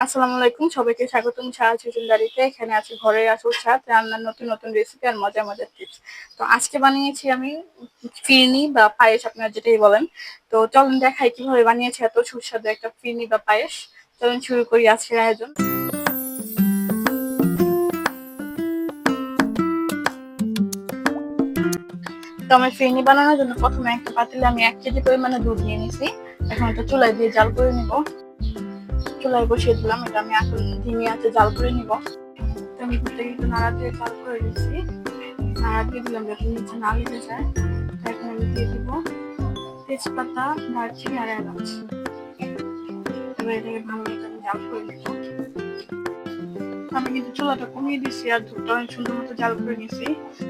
আসসালামু আলাইকুম, সবাইকে স্বাগতম চুচুলদারিতে এখানে আছে ঘরের আসল স্বাদ, রান্নার নতুন নতুন রেসিপি আর মজার মজার টিপস তো আজকে বানিয়েছি আমি ফিরনি বা পায়েস, আপনারা যেটাই বলেন। তো চলুন দেখাই কীভাবে বানিয়েছি এত সুস্বাদু একটা ফিরনি বা পায়েস। চলুন শুরু করি আজকের আয়োজন। তো আমার ফিরনি বানানোর জন্য প্রথমে একটা পাতিলে আমি এক কেজি পরিমাণে দুধ নিয়ে নিছি। এখন এটা চুলায় দিয়ে জাল করে নিব। চুলায় বসিয়ে দিলাম, এটা আমি এখন ধিমি আছে জাল করে নিব। আমি দুধটাকে একটু নাড়া দিয়ে জাল করে দিচ্ছি নাড়া দিয়ে দিলাম যাতে নিচে না লেগে যায়। এখন আমি দিয়ে দিব তেজপাতা, দারচিনি আর এলাচ। এবার এটাকে ভালো মতো আমি জাল করে নিব। আমি কিন্তু চুলাটা কমিয়ে দিচ্ছি আর দুধটা অনেক সুন্দর মতো জাল করে নিয়েছি।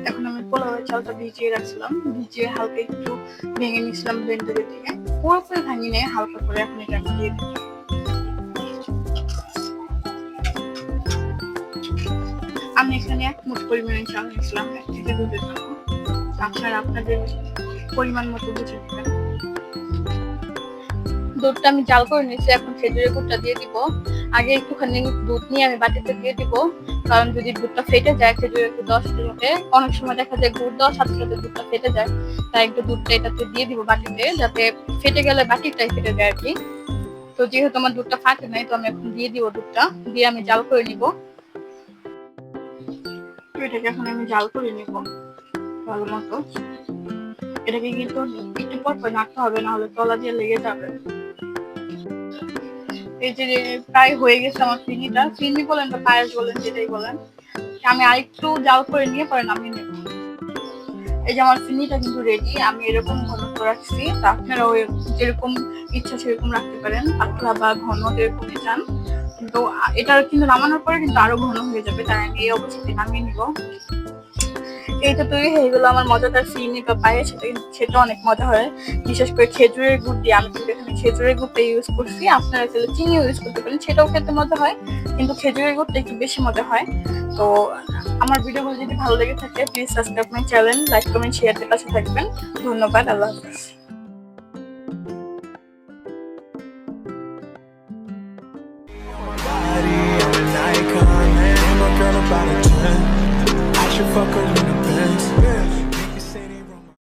এখন আমি পোলাওয়ের চালটা ভিজিয়ে রাখছিলাম। ভিজিয়ে হালকা একটু ভেঙে নিয়েছিলাম ব্লেন্ডারের থেকে পুরোপুরি ভাঙি হালকা করে এখন এটা দিয়ে দিলাম। এখানে এক মুঠ পরিমাণে চাল নিয়েছিলাম এক থেকে দুধের জন্য আপনারা আপনাদের পরিমাণ মতো বুঝে নেবেন দুধটা আমি জাল করে নিয়েছি, এখন খেজুরের গুড়টা দিয়ে দিব। আগে একটুখানি দুধ নিয়ে আমি বাটিতে দিয়ে দিব, কারণ যদি দুধটা ফেটে যায়, খেজুরের গুড় সাথে সাথে অনেক সময় দেখা যায় গুড় দেওয়ার সাথে সাথে দুধটা ফেটে যায়। তাই একটু দুধটা এটাতে দিয়ে দিব বাটিতে, যাতে ফেটে গেলে বাটিটাই ফেটে যায় আর কি। তো যেহেতু আমার দুধটা ফাটে নাই, তো আমি এখন দিয়ে দিব দুধটা। দিয়ে আমি জাল করে নিব। এটাকে এখন আমি জাল করে নিব, ভালো মতো। এটাকে কিন্তু একটু পর নাড়তে হবে না হলে তলা দিয়ে লেগে যাবে। এই যে প্রায় হয়ে গেছে আমার চিনিটা। চিনি বলেন বা পায়েস বলেন, যেটাই বলেন। আমি আরেকটু জাল করে নিয়ে পরে নামিয়ে নেব। এই যে আমার ফিনিটা কিন্তু রেডি আমি এরকম ঘন রাখছি তা আপনারাও যেরকম ইচ্ছা সেরকম রাখতে পারেন। পাতলা বা ঘন যেরকমই চান। তো এটা কিন্তু নামানোর পরে কিন্তু আরও ঘন হয়ে যাবে, তাই আমি এই অবস্থাতে নামিয়ে নিব। এইটা তৈরি হয়ে গেলো আমার মজাদার চিনি বা পায়ে সেটা সেটা অনেক মজা হয়। বিশেষ করে খেজুরের গুড় দিয়ে আমি কিন্তু এখানে খেজুরের গুড়টা ইউজ করছি। আপনারা চাইলে চিনি ইউজ করতে পারেন, সেটাও খেতে মজা হয়, কিন্তু খেজুরের গুড়টা একটু বেশি মজা হয়। তো আমার ভিডিওগুলো যদি ভালো লেগে থাকে please subscribe my channel like comment share দিয়ে পাশে থাকবেন। ধন্যবাদ, আল্লাহ হাফিজ। A 10. I should fuck her